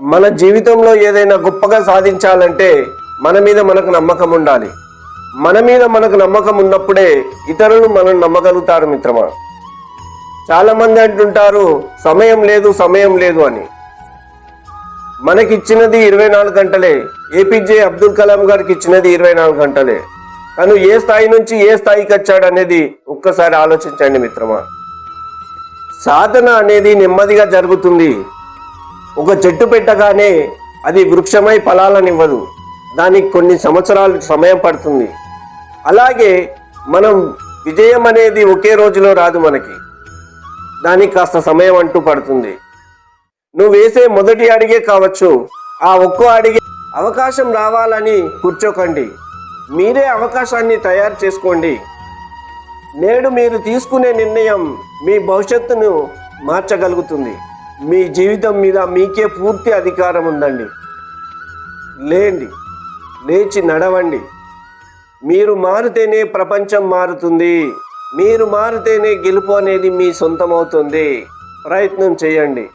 మన జీవితంలో ఏదైనా గొప్పగా సాధించాలంటే మన మీద మనకు నమ్మకం ఉండాలి. మన మీద మనకు నమ్మకం ఉన్నప్పుడే ఇతరులు మనం నమ్మగలుగుతారు మిత్రమా? చాలామంది అంటుంటారు సమయం లేదు సమయం లేదు అని. మనకిచ్చినది ఇరవై నాలుగు గంటలే. ఏపీజే అబ్దుల్ కలాం గారికి ఇచ్చినది ఇరవై నాలుగు గంటలే. తను ఏ స్థాయి నుంచి ఏ స్థాయికి వచ్చాడు అనేది ఒక్కసారి ఆలోచించండి మిత్రమా. సాధన అనేది నెమ్మదిగా జరుగుతుంది. ఒక చెట్టు పెట్టగానే అది వృక్షమై ఫలాలనివ్వదు. దానికి కొన్ని సంవత్సరాలు సమయం పడుతుంది. అలాగే మనం విజయం అనేది ఒకే రోజులో రాదు మనకి. దానికి కాస్త సమయం అంటూ పడుతుంది. నువ్వు వేసే మొదటి అడిగే కావచ్చు ఆ ఒక్కో అడిగే అవకాశం రావాలని కూర్చోకండి. మీరే అవకాశాన్ని తయారు చేసుకోండి. నేడు మీరు తీసుకునే నిర్ణయం మీ భవిష్యత్తును మార్చగలుగుతుంది. మీ జీవితం మీద మీకే పూర్తి అధికారం ఉందండి. లేండి లేచి నడవండి. మీరు మారితేనే ప్రపంచం మారుతుంది. మీరు మారితేనే గెలుపు అనేది మీ సొంతమవుతుంది. ప్రయత్నం చేయండి.